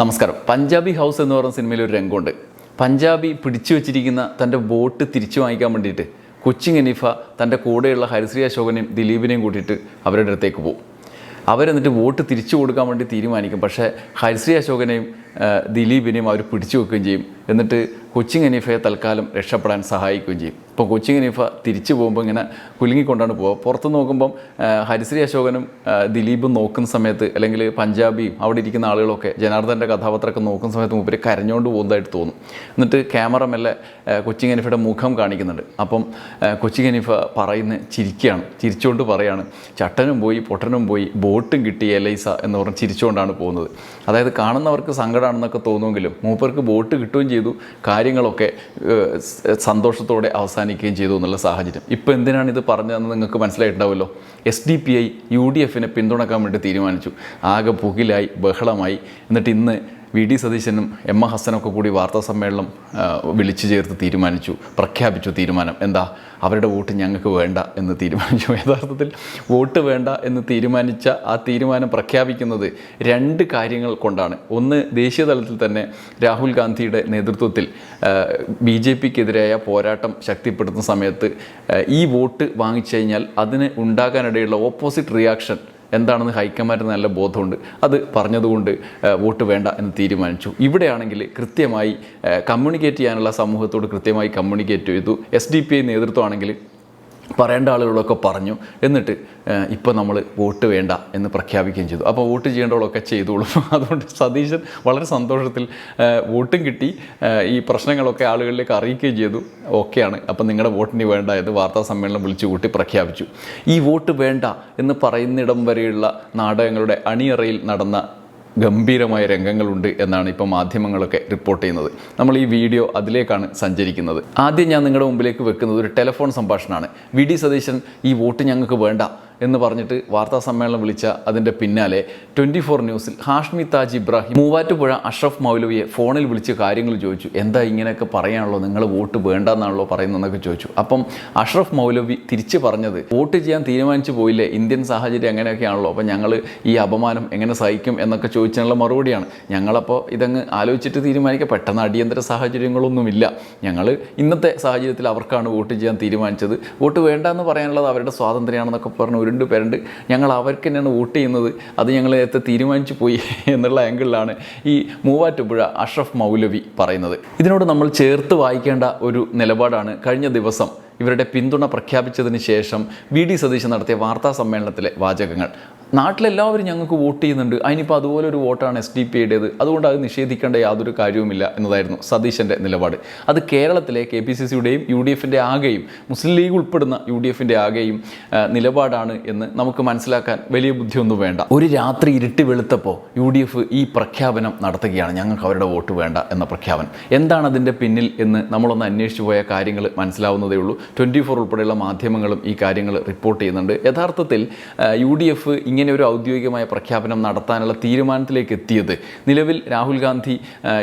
നമസ്കാരം. പഞ്ചാബി ഹൗസ് എന്ന് പറയുന്ന സിനിമയിൽ ഒരു രംഗമുണ്ട്. പഞ്ചാബി പിടിച്ചു വെച്ചിരിക്കുന്ന തന്റെ വോട്ട് തിരിച്ചു വാങ്ങിക്കാൻ വേണ്ടിയിട്ട് കൊച്ചിൻ ഖനീഫ തന്റെ കൂടെയുള്ള ഹരിശ്രീ അശോകനെയും ദിലീപിനെയും കൂട്ടിയിട്ട് അവരുടെ അടുത്തേക്ക് പോകും. അവരെന്നിട്ട് വോട്ട് തിരിച്ചു കൊടുക്കാൻ വേണ്ടി തീരുമാനിക്കും. പക്ഷേ ഹരിശ്രീ അശോകനെയും ദിലീപിനെയും അവർ പിടിച്ചു വെക്കുകയും ചെയ്യും. എന്നിട്ട് കൊച്ചിൻ അനീഫയെ തൽക്കാലം രക്ഷപ്പെടാൻ സഹായിക്കുകയും ചെയ്യും. ഇപ്പോൾ കൊച്ചിൻ തിരിച്ചു പോകുമ്പോൾ ഇങ്ങനെ കുലുങ്ങിക്കൊണ്ടാണ് പോവുക. പുറത്ത് നോക്കുമ്പം ഹരിശ്രീ അശോകനും ദിലീപും നോക്കുന്ന സമയത്ത് അല്ലെങ്കിൽ പഞ്ചാബിയും അവിടെ ഇരിക്കുന്ന ആളുകളൊക്കെ ജനാർദ്ദന്റെ കഥാപാത്രമൊക്കെ നോക്കുന്ന സമയത്ത് മൂപ്പര് കരഞ്ഞുകൊണ്ട് പോകുന്നതായിട്ട് തോന്നും. എന്നിട്ട് ക്യാമറ മെല്ലെ കൊച്ചിൻ അനീഫയുടെ മുഖം കാണിക്കുന്നുണ്ട്. അപ്പം കൊച്ചിൻ അനീഫ പറയുന്ന ചിരിക്കുകയാണ്. ചിരിച്ചുകൊണ്ട് പറയാണ് ചട്ടനും പോയി പൊട്ടനും പോയി ബോട്ടും കിട്ടി എലൈസ എന്ന് പറഞ്ഞ് ചിരിച്ചുകൊണ്ടാണ് പോകുന്നത്. അതായത് കാണുന്നവർക്ക് സങ്കടമാണെന്നൊക്കെ തോന്നുമെങ്കിലും മൂപ്പർക്ക് ബോട്ട് കിട്ടുകയും ചെയ്തു കാര്യങ്ങളൊക്കെ സന്തോഷത്തോടെ അവസാനിക്കുകയും ചെയ്തു എന്നുള്ള സാഹചര്യം. ഇപ്പോൾ എന്തിനാണ് ഇത് പറഞ്ഞതെന്ന് നിങ്ങൾക്ക് മനസ്സിലായിട്ടുണ്ടാവുമല്ലോ? S D P I U D എഫിനെ പിന്തുണക്കാൻ വേണ്ടി തീരുമാനിച്ചു. ആകെ പുകിലായി ബഹളമായി. എന്നിട്ട് ഇന്ന് വി ഡി സതീശനും എം എ ഹസനൊക്കെ കൂടി വാർത്താ സമ്മേളനം വിളിച്ചു ചേർത്ത് തീരുമാനിച്ചു പ്രഖ്യാപിച്ചു തീരുമാനം. എന്താ? അവരുടെ വോട്ട് ഞങ്ങൾക്ക് വേണ്ട എന്ന് തീരുമാനിച്ചു. യഥാർത്ഥത്തിൽ വോട്ട് വേണ്ട എന്ന് തീരുമാനിച്ച ആ തീരുമാനം പ്രഖ്യാപിക്കുന്നത് രണ്ട് കാര്യങ്ങൾ കൊണ്ടാണ്. ഒന്ന് ദേശീയ തലത്തിൽ തന്നെ രാഹുൽ ഗാന്ധിയുടെ നേതൃത്വത്തിൽ ബി ജെ പിക്കെതിരായ പോരാട്ടം ശക്തിപ്പെടുത്തുന്ന സമയത്ത് ഈ വോട്ട് വാങ്ങിച്ചു കഴിഞ്ഞാൽ അതിന് ഉണ്ടാകാനിടയുള്ള ഓപ്പോസിറ്റ് റിയാക്ഷൻ എന്താണെന്ന് ഹൈക്കമാൻഡിന് നല്ല ബോധമുണ്ട്. അത് പറഞ്ഞതുകൊണ്ട് വോട്ട് വേണ്ട എന്ന് തീരുമാനിച്ചു. ഇവിടെയാണെങ്കിൽ കൃത്യമായി കമ്മ്യൂണിക്കേറ്റ് ചെയ്യാനുള്ള സമൂഹത്തോട് കൃത്യമായി കമ്മ്യൂണിക്കേറ്റ് ചെയ്തു. എസ് ഡി പി ഐ നേതൃത്വമാണെങ്കിൽ പറയേണ്ട ആളുകളൊക്കെ പറഞ്ഞു. എന്നിട്ട് ഇപ്പോൾ നമ്മൾ വോട്ട് വേണ്ട എന്ന് പ്രഖ്യാപിക്കുകയും ചെയ്തു. അപ്പോൾ വോട്ട് ചെയ്യേണ്ടവളൊക്കെ ചെയ്തോളും. അതുകൊണ്ട് സതീശൻ വളരെ സന്തോഷത്തിൽ വോട്ടും കിട്ടി. ഈ പ്രശ്നങ്ങളൊക്കെ ആളുകളിലേക്ക് അറിയിക്കുകയും ചെയ്തു. ഓക്കെയാണ് അപ്പം നിങ്ങളുടെ വോട്ടിന് വേണ്ട എന്ന് വാർത്താ സമ്മേളനം വിളിച്ചു കൂട്ടി പ്രഖ്യാപിച്ചു. ഈ വോട്ട് വേണ്ട എന്ന് പറയുന്നിടം വരെയുള്ള നാടകങ്ങളുടെ അണിയറയിൽ നടന്ന ഗംഭീരമായ രംഗങ്ങളുണ്ട് എന്നാണ് ഇപ്പോൾ മാധ്യമങ്ങളൊക്കെ റിപ്പോർട്ട് ചെയ്യുന്നത്. നമ്മൾ ഈ വീഡിയോ അതിലേക്കാണ് സഞ്ചരിക്കുന്നത്. ആദ്യം ഞാൻ നിങ്ങളുടെ മുമ്പിലേക്ക് വെക്കുന്നത് ഒരു ടെലിഫോൺ സംഭാഷണമാണ്. വി ഡി സതീശൻ ഈ വോട്ട് ഞങ്ങൾക്ക് വേണ്ട. എന്ന് പറഞ്ഞിട്ട് വാർത്താ സമ്മേളനം വിളിച്ച അതിന്റെ പിന്നാലെ ട്വന്റി ഫോർ ന്യൂസിൽ ഹാഷ്മി താജ് ഇബ്രാഹിം മൂവാറ്റുപുഴ അഷ്റഫ് മൗലവിയെ ഫോണിൽ വിളിച്ച് കാര്യങ്ങൾ ചോദിച്ചു. എന്താ ഇങ്ങനെയൊക്കെ പറയാനുള്ളൂ? നിങ്ങൾ വോട്ട് വേണ്ടെന്നാണല്ലോ പറയുന്നതെന്നൊക്കെ ചോദിച്ചു. അപ്പം അഷ്റഫ് മൗലവി തിരിച്ചു പറഞ്ഞത് വോട്ട് ചെയ്യാൻ തീരുമാനിച്ചു പോയില്ലേ? ഇന്ത്യൻ സാഹചര്യം അങ്ങനെയൊക്കെയാണല്ലോ അപ്പം ഞങ്ങൾ ഈ അപമാനം എങ്ങനെ സഹിക്കും? എന്നൊക്കെ ചോദിച്ചതിനുള്ള മറുപടിയാണ്. ഞങ്ങളപ്പോൾ ഇതങ്ങ് ആലോചിച്ചിട്ട് തീരുമാനിക്കുക പെട്ടെന്ന് അടിയന്തര സാഹചര്യങ്ങളൊന്നുമില്ല. ഞങ്ങൾ ഇന്നത്തെ സാഹചര്യത്തിൽ അവർക്കാണ് വോട്ട് ചെയ്യാൻ തീരുമാനിച്ചത്. വോട്ട് വേണ്ട എന്ന് പറയാനുള്ളത് അവരുടെ സ്വാതന്ത്ര്യമാണെന്നൊക്കെ പറഞ്ഞ് ഉരുണ്ട് പേരുണ്ട്. ഞങ്ങൾ അവർക്ക് തന്നെയാണ് വോട്ട് ചെയ്യുന്നത്. അത് ഞങ്ങൾ നേരത്തെ തീരുമാനിച്ചു പോയി എന്നുള്ള ആംഗിളിലാണ് ഈ മൂവാറ്റുപുഴ അഷ്റഫ് മൗലവി പറയുന്നത്. ഇതിനോട് നമ്മൾ ചേർത്ത് വായിക്കേണ്ട ഒരു നിലപാടാണ്. കഴിഞ്ഞ ദിവസം ഇവരുടെ പിന്തുണ പ്രഖ്യാപിച്ചതിന് ശേഷം വി ഡി സതീശൻ നടത്തിയ വാർത്താ സമ്മേളനത്തിലെ വാചകങ്ങൾ. നാട്ടിലെല്ലാവരും ഞങ്ങൾക്ക് വോട്ട് ചെയ്യുന്നുണ്ട്. അതിനിപ്പോൾ അതുപോലെ ഒരു വോട്ടാണ് എസ് ഡി പി ഐയുടേത് അതുകൊണ്ട് അത് നിഷേധിക്കേണ്ട യാതൊരു കാര്യവുമില്ല എന്നതായിരുന്നു സതീശന്റെ നിലപാട്. അത് കേരളത്തിലെ കെ പി സി സിയുടെയും യു ഡി എഫിന്റെ ആകെയും മുസ്ലിം ലീഗ് ഉൾപ്പെടുന്ന യു ഡി എഫിന്റെ ആകെയും നിലപാടാണ് എന്ന് നമുക്ക് മനസ്സിലാക്കാൻ വലിയ ബുദ്ധിയൊന്നും വേണ്ട. ഒരു രാത്രി ഇരുട്ടി വെളുത്തപ്പോൾ യു ഡി എഫ് ഈ പ്രഖ്യാപനം നടത്തുകയാണ്. ഞങ്ങൾക്ക് അവരുടെ വോട്ട് വേണ്ട എന്ന പ്രഖ്യാപനം. എന്താണ് അതിന്റെ പിന്നിൽ എന്ന് നമ്മളൊന്ന് അന്വേഷിച്ചു പോയ കാര്യങ്ങൾ മനസ്സിലാവുന്നതേ ഉള്ളൂ. ട്വന്റി ഫോർ ഉൾപ്പെടെയുള്ള മാധ്യമങ്ങളും ഈ കാര്യങ്ങൾ റിപ്പോർട്ട് ചെയ്യുന്നുണ്ട്. യഥാർത്ഥത്തിൽ യു ഡി എഫ് ഇങ്ങനെ ഒരു ഔദ്യോഗികമായ പ്രഖ്യാപനം നടത്താനുള്ള തീരുമാനത്തിലേക്ക് എത്തിയത് നിലവിൽ രാഹുൽ ഗാന്ധി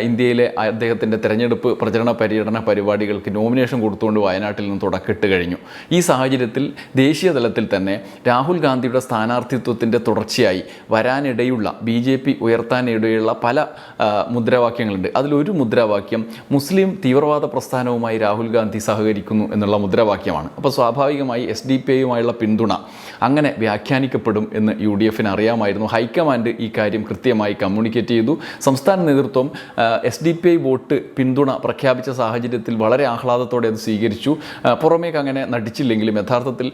ഇന്ത്യയിലെ അദ്ദേഹത്തിന്റെ തെരഞ്ഞെടുപ്പ് പ്രചരണ പര്യടന പരിപാടികൾക്ക് നോമിനേഷൻ കൊടുത്തുകൊണ്ട് വയനാട്ടിൽ നിന്ന് തുടക്കിട്ട് കഴിഞ്ഞു. ഈ സാഹചര്യത്തിൽ ദേശീയ തലത്തിൽ തന്നെ രാഹുൽ ഗാന്ധിയുടെ സ്ഥാനാർത്ഥിത്വത്തിന്റെ തുടർച്ചയായി വരാനിടയുള്ള ബി ജെ പി ഉയർത്താനിടയുള്ള പല മുദ്രാവാക്യങ്ങളുണ്ട്. അതിലൊരു മുദ്രാവാക്യം മുസ്ലിം തീവ്രവാദ പ്രസ്ഥാനവുമായി രാഹുൽ ഗാന്ധി സഹകരിക്കുന്നു എന്നുള്ള മുദ്രാവാക്യമാണ്. അപ്പോൾ സ്വാഭാവികമായി എസ് ഡി പി ഐയുമായുള്ള പിന്തുണ അങ്ങനെ വ്യാഖ്യാനിക്കപ്പെടും എന്ന് യു ഡി എഫിന് അറിയാമായിരുന്നു. ഹൈക്കമാൻഡ് ഈ കാര്യം കൃത്യമായി കമ്മ്യൂണിക്കേറ്റ് ചെയ്തു. സംസ്ഥാന നേതൃത്വം S D P I vote പിന്തുണ പ്രഖ്യാപിച്ച സാഹചര്യത്തിൽ വളരെ ആഹ്ലാദത്തോടെ അത് സ്വീകരിച്ചു. പുറമേക്ക് അങ്ങനെ നടിച്ചില്ലെങ്കിലും യഥാർത്ഥത്തിൽ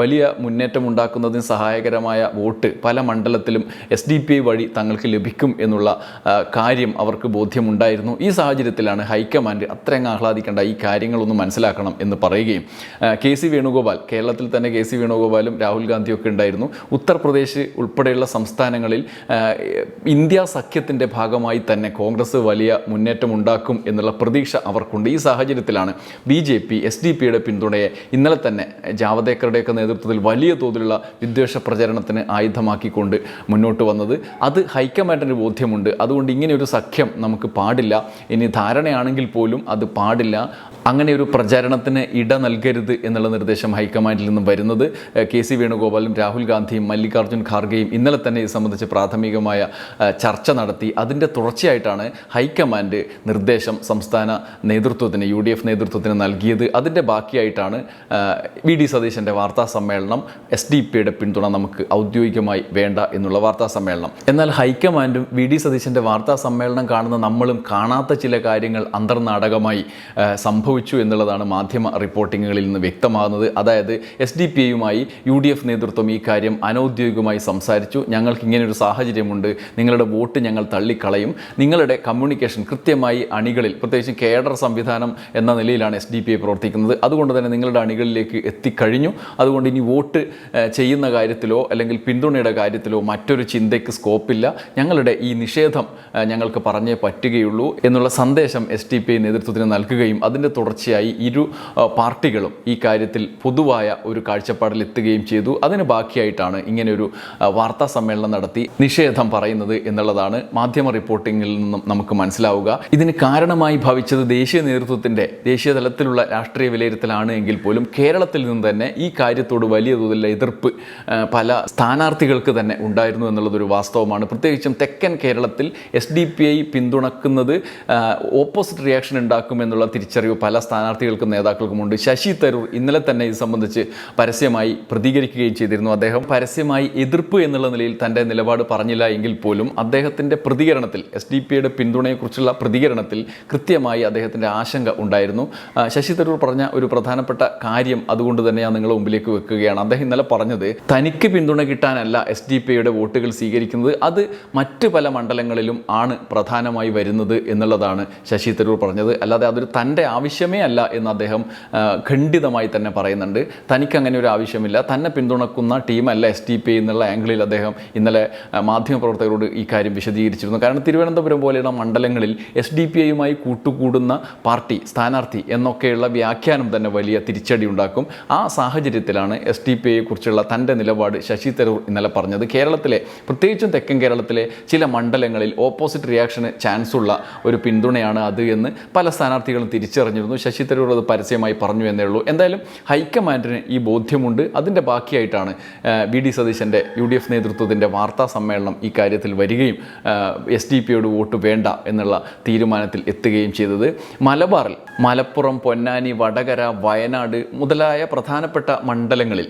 വലിയ മുന്നേറ്റം ഉണ്ടാക്കുന്നതിന് സഹായകരമായ വോട്ട് പല മണ്ഡലത്തിലും എസ് ഡി പി ഐ വഴി തങ്ങൾക്ക് ലഭിക്കും എന്നുള്ള കാര്യം അവർക്ക് ബോധ്യമുണ്ടായിരുന്നു. ഈ സാഹചര്യത്തിലാണ് ഹൈക്കമാൻഡ് അത്രയങ്ങ് ആഹ്ലാദിക്കേണ്ട ഈ കാര്യങ്ങളൊന്നും മനസ്സിലാക്കണം എന്ന് പറയുകയും ആ, കെ സി വേണുഗോപാൽ കേരളത്തിൽ തന്നെ കെ സി വേണുഗോപാലും രാഹുൽ ഗാന്ധിയൊക്കെ ഉണ്ടായിരുന്നു. ഉത്തർപ്രദേശ് ഉൾപ്പെടെയുള്ള സംസ്ഥാനങ്ങളിൽ ഇന്ത്യ സഖ്യത്തിന്റെ ഭാഗമായി തന്നെ കോൺഗ്രസ് വലിയ മുന്നേറ്റം ഉണ്ടാക്കും എന്നുള്ള പ്രതീക്ഷ അവർക്കുണ്ട്. ഈ സാഹചര്യത്തിലാണ് B J P S D പിയുടെ പിന്തുണയെ ഇന്നലെ തന്നെ ജാവദേക്കറുടെയൊക്കെ നേതൃത്വത്തിൽ വലിയ തോതിലുള്ള വിദ്വേഷ പ്രചരണത്തിന് ആയുധമാക്കിക്കൊണ്ട് മുന്നോട്ട് വന്നത്. അത് ഹൈക്കമാൻഡിന് ബോധ്യമുണ്ട്. അതുകൊണ്ട് ഇങ്ങനെ ഒരു സഖ്യം നമുക്ക് പാടില്ല. ഇനി ധാരണയാണെങ്കിൽ പോലും അത് പാടില്ല. അങ്ങനെ ഒരു പ്രചാരണത്തിന് ഇട നൽകരുത് എന്നുള്ള നിർദ്ദേശം ഹൈക്കമാൻഡിൽ നിന്നും വരുന്നത്. കെ സി വേണുഗോപാലും രാഹുൽ ഗാന്ധിയും മല്ലികാർജുൻ ഖാർഗെയും ഇന്നലെ തന്നെ ഇത് സംബന്ധിച്ച് പ്രാഥമികമായ ചർച്ച നടത്തി. അതിന്റെ തുടർച്ചയായിട്ടാണ് ഹൈക്കമാൻഡ് നിർദ്ദേശം സംസ്ഥാന നേതൃത്വത്തിന് യു ഡി എഫ് നേതൃത്വത്തിന് നൽകിയത്. അതിന്റെ ബാക്കിയായിട്ടാണ് വി ഡി സതീശന്റെ വാർത്താ സമ്മേളനം എസ് ഡി പിയുടെ പിന്തുണ നമുക്ക് ഔദ്യോഗികമായി വേണ്ട എന്നുള്ള വാർത്താ സമ്മേളനം. എന്നാൽ ഹൈക്കമാൻഡും വി ഡി സതീശന്റെ വാർത്താ സമ്മേളനം കാണുന്ന നമ്മളും കാണാത്ത ചില കാര്യങ്ങൾ അന്തർനാടകമായി സംഭവിച്ചു എന്നുള്ളതാണ് മാധ്യമ റിപ്പോർട്ടിങ്ങുകളിൽ നിന്ന് വ്യക്തമാകുന്നത്. അതായത് എസ് ഡി പി എയുമായി യു ഡി എഫ് നേതൃത്വം ഈ കാര്യം അനൗദ്യോഗികമായി സംസാരിച്ചു. ഞങ്ങൾക്ക് ഇങ്ങനൊരു സാഹചര്യമുണ്ട്. നിങ്ങളുടെ വോട്ട് ഞങ്ങൾ തള്ളിക്കളയും. നിങ്ങളുടെ കമ്മ്യൂണിക്കേഷൻ കൃത്യമായി അണികളിൽ പ്രത്യേകിച്ച് കേഡർ സംവിധാനം എന്ന നിലയിലാണ് എസ് ഡി പി ഐ പ്രവർത്തിക്കുന്നത്. അതുകൊണ്ട് തന്നെ നിങ്ങളുടെ അണികളിലേക്ക് എത്തിക്കഴിഞ്ഞു. അതുകൊണ്ട് ഇനി വോട്ട് ചെയ്യുന്ന കാര്യത്തിലോ അല്ലെങ്കിൽ പിന്തുണയുടെ കാര്യത്തിലോ മറ്റൊരു ചിന്തയ്ക്ക് സ്കോപ്പില്ല. ഞങ്ങളുടെ ഈ നിഷേധം ഞങ്ങൾക്ക് പറഞ്ഞേ പറ്റുകയുള്ളൂ എന്നുള്ള സന്ദേശം എസ് ഡി പി ഐ നേതൃത്വത്തിന് നൽകുകയും അതിന്റെ തുടർച്ചയായി ഇരു ഏഹ്, പാർട്ടികളും ഈ കാര്യത്തിൽ പൊതുവായ ഒരു കാഴ്ചപ്പാടിൽ എത്തുകയും ചെയ്തു. അതിന് ബാക്കിയായിട്ടാണ് ഇങ്ങനെയൊരു വാർത്താ സമ്മേളനം നടത്തി നിഷേധം പറയുന്നത് എന്നുള്ളതാണ് മാധ്യമ റിപ്പോർട്ടിങ്ങിൽ നിന്നും നമുക്ക് മനസ്സിലാവുക. ഇതിന് കാരണമായി ഭവിച്ചത് ദേശീയ നേതൃത്വത്തിന്റെ ദേശീയ തലത്തിലുള്ള രാഷ്ട്രീയ വിലയിരുത്തലാണ് എങ്കിൽ പോലും കേരളത്തിൽ നിന്ന് തന്നെ ഈ കാര്യത്തോട് വലിയ തോതിലുള്ള എതിർപ്പ് പല സ്ഥാനാർത്ഥികൾക്ക് തന്നെ ഉണ്ടായിരുന്നു എന്നുള്ളതൊരു വാസ്തവമാണ്. പ്രത്യേകിച്ചും തെക്കൻ കേരളത്തിൽ എസ് ഡി പി ഐ പിന്തുണക്കുന്നത് ഓപ്പോസിറ്റ് റിയാക്ഷൻ ഉണ്ടാക്കുമെന്നുള്ള തിരിച്ചറിവ് പല സ്ഥാനാർത്ഥികൾക്കും നേതാക്കൾക്കുമുണ്ട് ശശി തരൂർ ഇന്നലെ തന്നെ ഇത് സംബന്ധിച്ച് പരസ്യമായി പ്രതികരിക്കുകയും ചെയ്തിരുന്നു. അദ്ദേഹം പരസ്യമായി എതിർപ്പ് എന്നുള്ള നിലയിൽ തന്റെ നിലപാട് പറഞ്ഞില്ല എങ്കിൽ പോലും അദ്ദേഹത്തിന്റെ പ്രതികരണത്തിൽ എസ് ഡി പിയുടെ പിന്തുണയെക്കുറിച്ചുള്ള പ്രതികരണത്തിൽ കൃത്യമായി അദ്ദേഹത്തിന്റെ ആശങ്ക ഉണ്ടായിരുന്നു. ശശി തരൂർ പറഞ്ഞ ഒരു പ്രധാനപ്പെട്ട കാര്യം അതുകൊണ്ട് തന്നെ ഞാൻ നിങ്ങളുടെ മുമ്പിലേക്ക് വെക്കുകയാണ്. അദ്ദേഹം ഇന്നലെ പറഞ്ഞത് തനിക്ക് പിന്തുണ കിട്ടാനല്ല എസ് ഡി പിയുടെ വോട്ടുകൾ സ്വീകരിക്കുന്നത്. അത് മറ്റ് പല മണ്ഡലങ്ങളിലും ആണ് പ്രധാനമായി വരുന്നത് എന്നുള്ളതാണ് ശശി തരൂർ പറഞ്ഞത്. അല്ലാതെ അതൊരു തന്റെ ആവശ്യമേ അല്ല എന്ന് അദ്ദേഹം ഖണ്ഡിതമായി തന്നെ പറയുന്നുണ്ട്. തനിക്ക് അങ്ങനെ ഒരു ആവശ്യമില്ല. തന്നെ പിന്തുണക്കുന്ന ടീമല്ല എസ് ടി പി എന്നുള്ള ആംഗിളിൽ അദ്ദേഹം ഇന്നലെ മാധ്യമപ്രവർത്തകരോട് ഈ കാര്യം വിശദീകരിച്ചിരുന്നു. കാരണം തിരുവനന്തപുരം പോലെയുള്ള മണ്ഡലങ്ങളിൽ എസ് ഡി പി ഐയുമായി കൂട്ടുകൂടുന്ന പാർട്ടി സ്ഥാനാർത്ഥി എന്നൊക്കെയുള്ള വ്യാഖ്യാനം തന്നെ വലിയ തിരിച്ചടി ഉണ്ടാക്കും. ആ സാഹചര്യത്തിലാണ് എസ് ഡി പി ഐയെ കുറിച്ചുള്ള തന്റെ നിലപാട് ശശി തരൂർ ഇന്നലെ പറഞ്ഞത്. കേരളത്തിലെ പ്രത്യേകിച്ചും തെക്കൻ കേരളത്തിലെ ചില മണ്ഡലങ്ങളിൽ ഓപ്പോസിറ്റ് റിയാക്ഷന് ചാൻസ് ഉള്ള ഒരു പിന്തുണയാണ് അത് എന്ന് പല സ്ഥാനാർത്ഥികളും തിരിച്ചറിഞ്ഞിരുന്നു. ശശി തരൂർ അത് പരസ്യമായി പറഞ്ഞു എന്നേ ഉള്ളൂ. എന്തായാലും ഹൈക്കമാൻഡിന് ഈ ബോധ്യമുണ്ട്. അതിന്റെ ബാക്കിയായിട്ടാണ് വി ഡി സതീശന്റെ യു ഡി എഫ് നേതൃത്വത്തിന്റെ വാർത്താ സമ്മേളനം ഈ കാര്യത്തിൽ വരികയും എസ് ഡി പിയോട് വോട്ട് വേണ്ട എന്നുള്ള തീരുമാനത്തിൽ എത്തുകയും ചെയ്തത്. മലബാറിൽ മലപ്പുറം പൊന്നാനി വടകര വയനാട് മുതലായ പ്രധാനപ്പെട്ട മണ്ഡലങ്ങളിൽ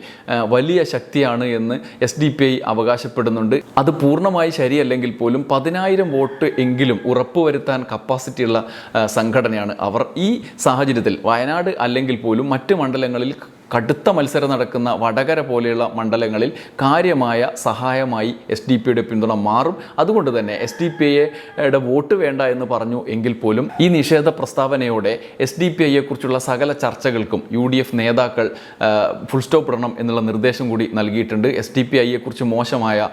വലിയ ശക്തിയാണ് എന്ന് എസ് ഡി പി ഐ അവകാശപ്പെടുന്നുണ്ട്. അത് പൂർണമായി ശരിയല്ലെങ്കിൽ പോലും പതിനായിരം വോട്ട് എങ്കിലും ഉറപ്പുവരുത്താൻ കപ്പാസിറ്റിയുള്ള സംഘടനയാണ് അവർ. ഈ സാഹചര്യത്തിൽ വയനാട് അല്ലെങ്കിൽ പോലും മറ്റ് മണ്ഡലങ്ങളിൽ കടുത്ത മത്സരം നടക്കുന്ന വടകര പോലെയുള്ള മണ്ഡലങ്ങളിൽ കാര്യമായ സഹായമായി എസ് ഡി പിയുടെ പിന്തുണ മാറും. അതുകൊണ്ട് തന്നെ എസ് ഡി പി ഐയുടെ വോട്ട് വേണ്ട എന്ന് പറഞ്ഞു എങ്കിൽ പോലും ഈ നിഷേധ പ്രസ്താവനയോടെ എസ് ഡി പി ഐയെക്കുറിച്ചുള്ള സകല ചർച്ചകൾക്കും യു ഡി എഫ് നേതാക്കൾ ഫുൾ സ്റ്റോപ്പ് ഇടണം എന്നുള്ള നിർദ്ദേശം കൂടി നൽകിയിട്ടുണ്ട്. എസ് ഡി പി ഐയെക്കുറിച്ച് മോശമായ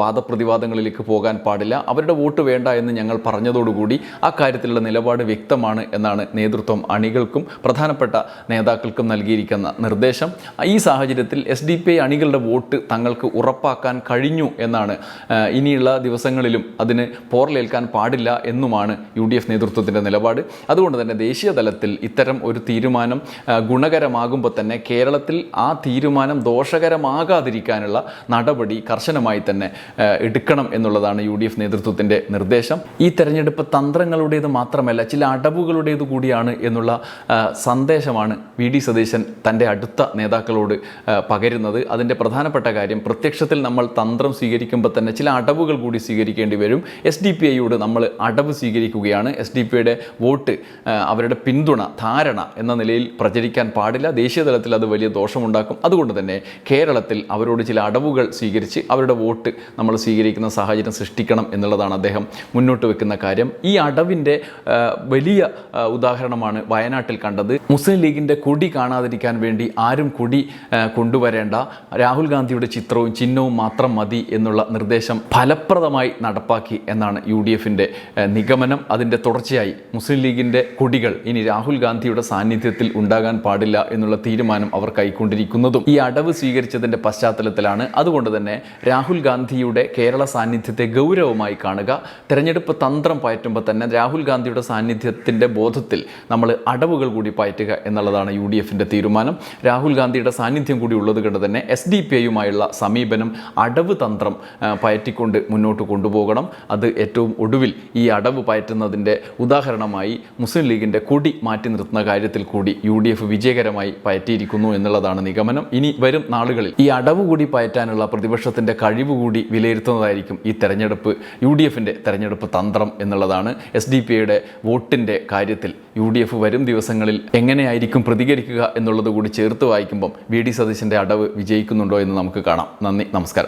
വാദപ്രതിവാദങ്ങളിലേക്ക് പോകാൻ പാടില്ല. അവരുടെ വോട്ട് വേണ്ട എന്ന് ഞങ്ങൾ പറഞ്ഞതോടുകൂടി ആ കാര്യത്തിലുള്ള നിലപാട് വ്യക്തമാണ് എന്നാണ് നേതൃത്വം അണികൾക്കും പ്രധാനപ്പെട്ട നേതാക്കൾക്കും നൽകിയിരിക്കുന്ന നിർദ്ദേശം. ഈ സാഹചര്യത്തിൽ എസ് ഡി പി ഐ അണികളുടെ വോട്ട് തങ്ങൾക്ക് ഉറപ്പാക്കാൻ കഴിഞ്ഞു എന്നാണ്. ഇനിയുള്ള ദിവസങ്ങളിലും അതിന് പോറലേൽക്കാൻ പാടില്ല എന്നുമാണ് യു ഡി എഫ് നേതൃത്വത്തിന്റെ നിലപാട്. അതുകൊണ്ട് തന്നെ ദേശീയ തലത്തിൽ ഇത്തരം ഒരു തീരുമാനം ഗുണകരമാകുമ്പോൾ തന്നെ കേരളത്തിൽ ആ തീരുമാനം ദോഷകരമാകാതിരിക്കാനുള്ള നടപടി കർശനമായി തന്നെ എടുക്കണം എന്നുള്ളതാണ് യു ഡി എഫ് നേതൃത്വത്തിന്റെ നിർദ്ദേശം. ഈ തെരഞ്ഞെടുപ്പ് തന്ത്രങ്ങളുടേത് മാത്രമല്ല ചില അടവുകളുടേത് കൂടിയാണ് എന്നുള്ള സന്ദേശമാണ് വി ഡി സതീശൻ തന്റെ അടുത്ത നേതാക്കളോട് പകരുന്നത്. അതിന്റെ പ്രധാനപ്പെട്ട കാര്യം പ്രത്യക്ഷത്തിൽ നമ്മൾ തന്ത്രം സ്വീകരിക്കുമ്പോൾ തന്നെ ചില അടവുകൾ കൂടി സ്വീകരിക്കേണ്ടി വരും. എസ് ഡി പി ഐയോട് നമ്മൾ അടവ് സ്വീകരിക്കുകയാണ്. എസ് ഡി പി ഐയുടെ വോട്ട് അവരുടെ പിന്തുണ ധാരണ എന്ന നിലയിൽ പ്രചരിക്കാൻ പാടില്ല. ദേശീയ തലത്തിൽ അത് വലിയ ദോഷമുണ്ടാക്കും. അതുകൊണ്ട് തന്നെ കേരളത്തിൽ അവരോട് ചില അടവുകൾ സ്വീകരിച്ച് അവരുടെ വോട്ട് നമ്മൾ സ്വീകരിക്കുന്ന സാഹചര്യം സൃഷ്ടിക്കണം എന്നുള്ളതാണ് അദ്ദേഹം മുന്നോട്ട് വെക്കുന്ന കാര്യം. ഈ അടവിന്റെ വലിയ ഉദാഹരണമാണ് വയനാട്ടിൽ കണ്ടത്. മുസ്ലിം ലീഗിന്റെ കൊടി കാണാതിരിക്കാൻ വേണ്ടി ആരും കൊടി കൊണ്ടുവരേണ്ട. രാഹുൽ ഗാന്ധിയുടെ ചിത്രവും ചിഹ്നവും മാത്രം മതി എന്നുള്ള നിർദ്ദേശം ഫലപ്രദമായി നടപ്പാക്കി എന്നാണ് യു ഡി എഫിന്റെ നിഗമനം. അതിന്റെ തുടർച്ചയായി മുസ്ലിം ലീഗിന്റെ കൊടികൾ ഇനി രാഹുൽ ഗാന്ധിയുടെ സാന്നിധ്യത്തിൽ ഉണ്ടാകാൻ പാടില്ല എന്നുള്ള തീരുമാനം അവർ കൈക്കൊണ്ടിരിക്കുന്നതും ഈ അടവ് സ്വീകരിച്ചതിന്റെ പശ്ചാത്തലത്തിലാണ്. അതുകൊണ്ട് തന്നെ രാഹുൽ ഗാന്ധിയുടെ കേരള സാന്നിധ്യത്തെ ഗൗരവമായി കാണുക. തെരഞ്ഞെടുപ്പ് തന്ത്രം പയറ്റുമ്പോൾ തന്നെ രാഹുൽ ഗാന്ധിയുടെ സാന്നിധ്യത്തിന്റെ ബോധത്തിൽ നമ്മൾ അടവുകൾ കൂടി പയറ്റുക എന്നുള്ളതാണ് യു ഡി എഫിന്റെ തീരുമാനം. രാഹുൽ ഗാന്ധിയുടെ സാന്നിധ്യം കൂടി ഉള്ളത് കൊണ്ട് തന്നെ എസ് ഡി പി ഐയുമായുള്ള സമീപനം അടവ് തന്ത്രം പയറ്റിക്കൊണ്ട് മുന്നോട്ട് കൊണ്ടുപോകണം. അത് ഏറ്റവും ഒടുവിൽ ഈ അടവ് പയറ്റുന്നതിന്റെ ഉദാഹരണമായി മുസ്ലിം ലീഗിന്റെ കൊടി മാറ്റി നിർത്തുന്ന കാര്യത്തിൽ കൂടി യു ഡി എഫ് വിജയകരമായി പയറ്റിയിരിക്കുന്നു എന്നുള്ളതാണ് നിഗമനം. ഇനി വരും നാളുകളിൽ ഈ അടവ് കൂടി പയറ്റാനുള്ള പ്രതിപക്ഷത്തിന്റെ കഴിവ് കൂടി വിലയിരുത്തുന്നതായിരിക്കും ഈ തെരഞ്ഞെടുപ്പ് യു ഡി എഫിന്റെ തെരഞ്ഞെടുപ്പ് തന്ത്രം എന്നുള്ളതാണ് എസ് ഡി പി ഐയുടെ വോട്ടിന്റെ കാര്യത്തിൽ യു ഡി എഫ് വരും ദിവസങ്ങളിൽ എങ്ങനെയായിരിക്കും പ്രതികരിക്കുക എന്നുള്ളത് കൂടി ചേർത്ത് വായിക്കുമ്പം വി ഡി സതീശന്റെ അടവ് വിജയിക്കുന്നുണ്ടോ എന്ന് നമുക്ക് കാണാം. നന്ദി നമസ്കാരം.